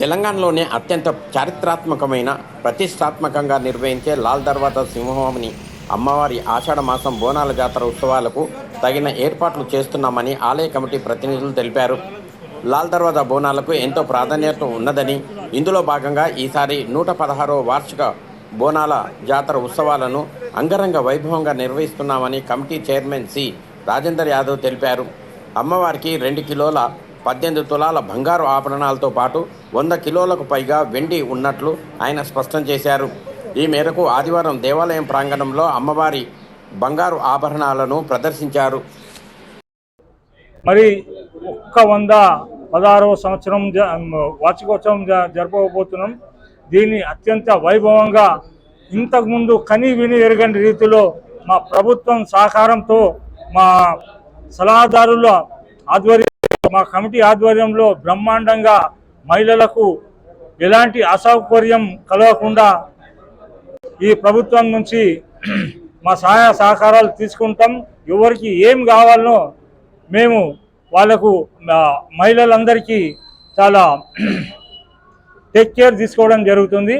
తెలంగాణలోనే అత్యంత చారిత్రాత్మకమైన ప్రతిష్టాత్మకంగా నిర్వహించే లాల్ దర్వాజా సింహవామిని అమ్మవారి ఆషాఢ మాసం బోనాల జాతర ఉత్సవాలకు తగిన ఏర్పాట్లు చేస్తున్నామని ఆలయ కమిటీ ప్రతినిధులు తెలిపారు. లాల్ దర్వాజా బోనాలకు ఎంతో ప్రాధాన్యత ఉన్నదని ఇందులో భాగంగా ఈసారి నూట పదహారవ వార్షిక బోనాల జాతర ఉత్సవాలను అంగరంగ వైభవంగా నిర్వహిస్తున్నామని committee chairman C. Rajender Yadav తెలిపారు. అమ్మవారికి రెండు కిలోల పద్దెనిమిది తులాల బంగారు ఆభరణాలతో పాటు వంద కిలోలకు పైగా వెండి ఉన్నట్లు ఆయన స్పష్టం చేశారు. ఈ మేరకు ఆదివారం దేవాలయం ప్రాంగణంలో అమ్మవారి బంగారు ఆభరణాలను ప్రదర్శించారు. మరి ఒక్క వంద పదహారవ సంవత్సరం వార్షికోత్సవం జ- జరపబోతున్నాం. దీన్ని అత్యంత వైభవంగా ఇంతకుముందు కని విని ఎరగని రీతిలో మా ప్రభుత్వం సహకారంతో మా సలహాదారుల ఆధ్వర్యం మా కమిటీ ఆధ్వర్యంలో బ్రహ్మాండంగా మహిళలకు ఎలాంటి అసౌకర్యం కలగకుండా ఈ ప్రభుత్వం నుంచి మా సహాయ సహకారాలు తీసుకుంటాం. ఎవరికి ఏం కావాలనో మేము వాళ్ళకు మహిళలందరికీ చాలా టేక్ కేర్ తీసుకోవడం జరుగుతుంది.